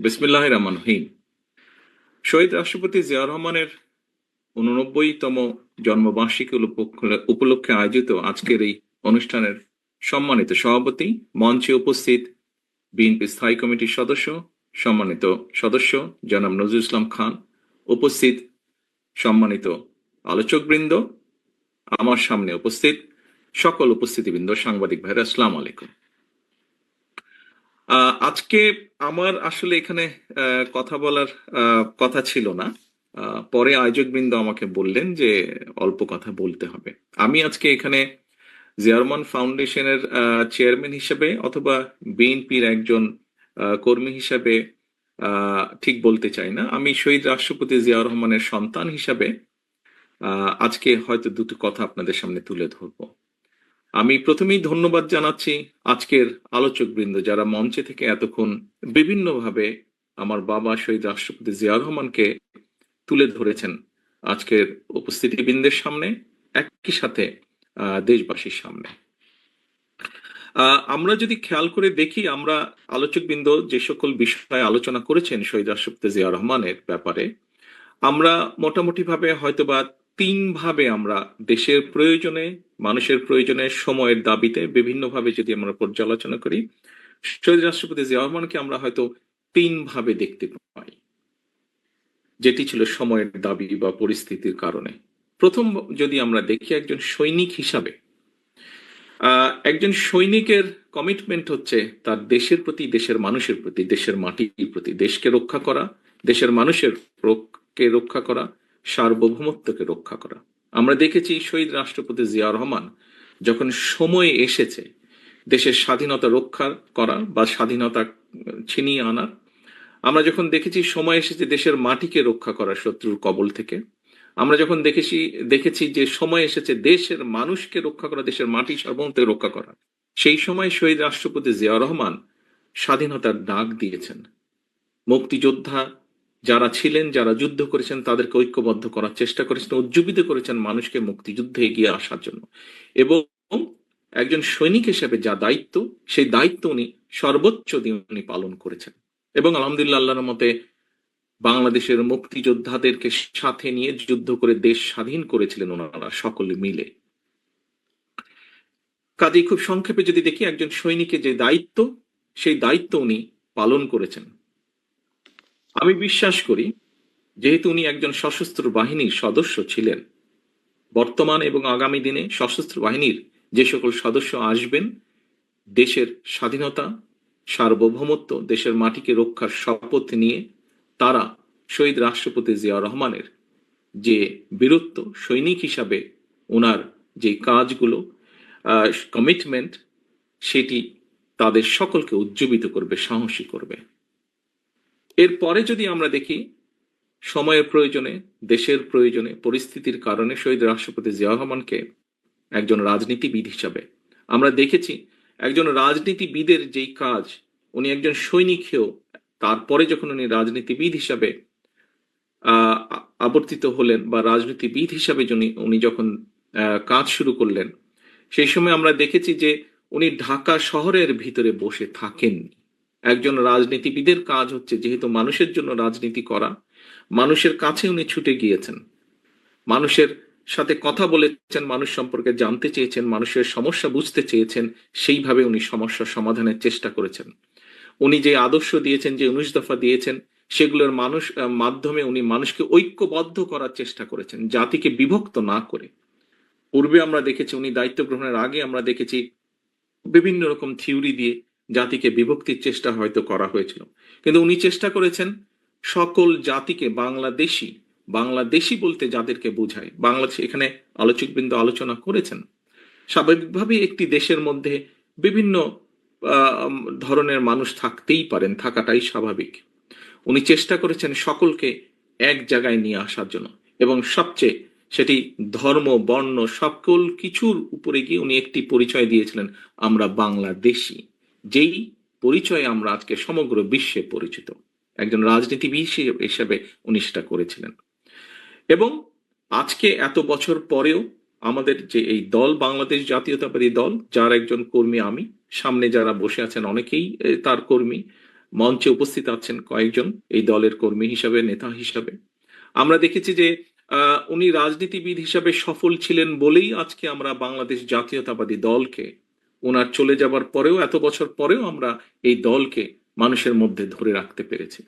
বিসমিল্লাহ রহমান রহিম শহীদ রাষ্ট্রপতি জিয়া রহমানের উননব্বইতম জন্মবার্ষিকী উপলক্ষে আয়োজিত আজকের এই অনুষ্ঠানের সম্মানিত সভাপতি, মঞ্চে উপস্থিত বিএনপি স্থায়ী কমিটির সদস্য, সম্মানিত সদস্য জনাব নজরুল ইসলাম খান, উপস্থিত সম্মানিত আলোচকবৃন্দ, আমার সামনে উপস্থিত সকল উপস্থিতিবৃন্দ, সাংবাদিক ভাইরা, আসসালাম আলাইকুম। আজকে আমার আসলে এখানে কথা বলার কথা ছিল না। পরে আয়োজকবৃন্দ আমাকে বললেন যে অল্প কথা বলতে হবে। আমি আজকে এখানে জিয়ারমান ফাউন্ডেশনের চেয়ারম্যান হিসেবে অথবা বিএনপির একজন কর্মী হিসেবে ঠিক বলতে চাই না। আমি শহীদ রাষ্ট্রপতি জিয়া রহমানের সন্তান হিসাবে আজকে হয়তো দুটো কথা আপনাদের সামনে তুলে ধরবো। আমি প্রথমেই ধন্যবাদ জানাচ্ছি আজকের আলোচকবৃন্দ যারা মঞ্চে থেকে এতক্ষণ বিভিন্নভাবে আমার বাবা শহীদ রাষ্ট্রপতি জিয়া রহমানকে তুলে ধরেছেন আজকের উপস্থিতিবৃন্দের সামনে, একই সাথে দেশবাসীর সামনে। আমরা যদি খেয়াল করে দেখি, আমরা আলোচকবৃন্দ যে সকল বিষয়ে আলোচনা করেছেন শহীদ রাষ্ট্রপতি জিয়া রহমানের ব্যাপারে, আমরা মোটামুটি ভাবে হয়তোবা তিন ভাবে আমরা দেশের প্রয়োজনে, মানুষের প্রয়োজনে সময়ের দাবিতে বিভিন্নভাবে যদি আমরা পর্যালোচনা করি, শহীদ রাষ্ট্রপতি জিয়া রহমানকে আমরা হয়তো তিন ভাবে দেখতে পাই। যেটি ছিল সময়ের দাবি বা পরিস্থিতির কারণে। প্রথম যদি আমরা দেখি একজন সৈনিক হিসাবে একজন সৈনিকের কমিটমেন্ট হচ্ছে তার দেশের প্রতি, দেশের মানুষের প্রতি, দেশের মাটির প্রতি, দেশকে রক্ষা করা, দেশের মানুষের রক্ষা করা সার্বভৌমত্বকে রক্ষা করা। আমরা দেখেছি শহীদ রাষ্ট্রপতি জিয়া রহমান যখন সময় এসেছে দেশের স্বাধীনতা রক্ষা করা বা স্বাধীনতা ছিনিয়ে আনার, আমরা যখন দেখেছি সময় এসেছে দেশের মাটিকে রক্ষা করা শত্রুর কবল থেকে, আমরা যখন দেখেছি দেখেছি যে সময় এসেছে দেশের মানুষকে রক্ষা করা, দেশের মাটি সার্বভৌমত্বকে রক্ষা করা, সেই সময় শহীদ রাষ্ট্রপতি জিয়া রহমান স্বাধীনতার ডাক দিয়েছেন। মুক্তিযোদ্ধা যারা ছিলেন, যারা যুদ্ধ করেছেন, তাদেরকে ঐক্যবদ্ধ করার চেষ্টা করেছেন, উজ্জীবিত করেছেন মানুষকে মুক্তিযুদ্ধে এগিয়ে আসার জন্য। এবং একজন সৈনিক হিসেবে যা দায়িত্ব, সেই দায়িত্ব উনি সর্বোচ্চ দিয়ে উনি পালন করেছেন। এবং আলহামদুলিল্লাহ আল্লাহর মতে বাংলাদেশের মুক্তিযোদ্ধাদেরকে সাথে নিয়ে যুদ্ধ করে দেশ স্বাধীন করেছিলেন ওনারা সকলে মিলে। কাজেই খুব সংক্ষেপে যদি দেখি, একজন সৈনিকের যে দায়িত্ব, সেই দায়িত্ব উনি পালন করেছেন। আমি বিশ্বাস করি, যেহেতু উনি একজন সশস্ত্র বাহিনীর সদস্য ছিলেন, বর্তমান এবং আগামী দিনে সশস্ত্র বাহিনীর যে সকল সদস্য আসবেন, দেশের স্বাধীনতা, সার্বভৌমত্ব, দেশের মাটিকে রক্ষার শপথ নিয়ে তারা শহীদ রাষ্ট্রপতি জিয়া রহমানের যে বীরত্ব সৈনিক হিসাবে ওনার যে কাজগুলো কমিটমেন্ট সেটি তাদের সকলকে উজ্জীবিত করবে, সাহসী করবে। এরপরে যদি আমরা দেখি, সময়ের প্রয়োজনে, দেশের প্রয়োজনে, পরিস্থিতির কারণে শহীদ রাষ্ট্রপতি জিয়া রহমানকে একজন রাজনীতিবিদ হিসাবে আমরা দেখেছি, একজন রাজনীতিবিদের যেই কাজ, উনি একজন সৈনিক হয়েও তারপরে যখন উনি রাজনীতিবিদ হিসাবে আবর্তিত হলেন বা রাজনীতিবিদ হিসাবে যিনি, উনি যখন কাজ শুরু করলেন, সেই সময় আমরা দেখেছি যে উনি ঢাকা শহরের ভিতরে বসে থাকেননি। একজন রাজনীতিবিদের কাজ হচ্ছে যেহেতু মানুষের জন্য রাজনীতি করা, মানুষের কাছে উনি ছুটে গিয়েছেন। মানুষের সাথে কথা বলেছেন, মানুষ সম্পর্কে জানতে চেয়েছেন, মানুষের সমস্যা বুঝতে চেয়েছেন, সেইভাবে উনি সমস্যা সমাধানের চেষ্টা করেছেন। উনি যে আদর্শ দিয়েছেন, যে উনিশ দফা দিয়েছেন, সেগুলোর মানুষ মাধ্যমে উনি মানুষকে ঐক্যবদ্ধ করার চেষ্টা করেছেন, জাতিকে বিভক্ত না করে। পূর্বে আমরা দেখেছি, উনি দায়িত্ব গ্রহণের আগে আমরা দেখেছি বিভিন্ন রকম থিওরি দিয়ে জাতিকে বিভক্তির চেষ্টা হয়তো করা হয়েছিল। কিন্তু উনি চেষ্টা করেছেন সকল জাতিকে বাংলাদেশি বাংলাদেশি বলতে যাদেরকে বোঝায়। বাংলাদেশ এখানে আলোচকবৃন্দ আলোচনা করেছেন। স্বাভাবিকভাবেই একটি দেশের মধ্যে বিভিন্ন ধরনের মানুষ থাকতেই পারেন, থাকাটাই স্বাভাবিক। উনি চেষ্টা করেছেন সকলকে এক জায়গায় নিয়ে আসার জন্য এবং সবচেয়ে সেটি ধর্ম, বর্ণ, সকল কিছুর উপরে গিয়ে উনি একটি পরিচয় দিয়েছিলেন, আমরা বাংলাদেশি। যেই পরিচয়ে আমরা আজকে সমগ্র বিশ্বে পরিচিত, একজন রাজনীতিবিদ হিসেবে- উনি সেটা করেছিলেন। এবং আজকে এত বছর পরেও আমাদের যে এই দল, বাংলাদেশ জাতীয়তাবাদী দল, যার একজন কর্মী আমি, সামনে যারা বসে আছেন অনেকেই তার কর্মী, মঞ্চে উপস্থিত আছেন কয়েকজন এই দলের কর্মী হিসাবে, নেতা হিসাবে। আমরা দেখেছি যে উনি রাজনীতিবিদ হিসাবে সফল ছিলেন বলেই আজকে আমরা বাংলাদেশ জাতীয়তাবাদী দলকে ওনার চলে যাবার পরেও, এত বছর পরেও আমরা এই দলকে মানুষের মধ্যে ধরে রাখতে পেরেছি।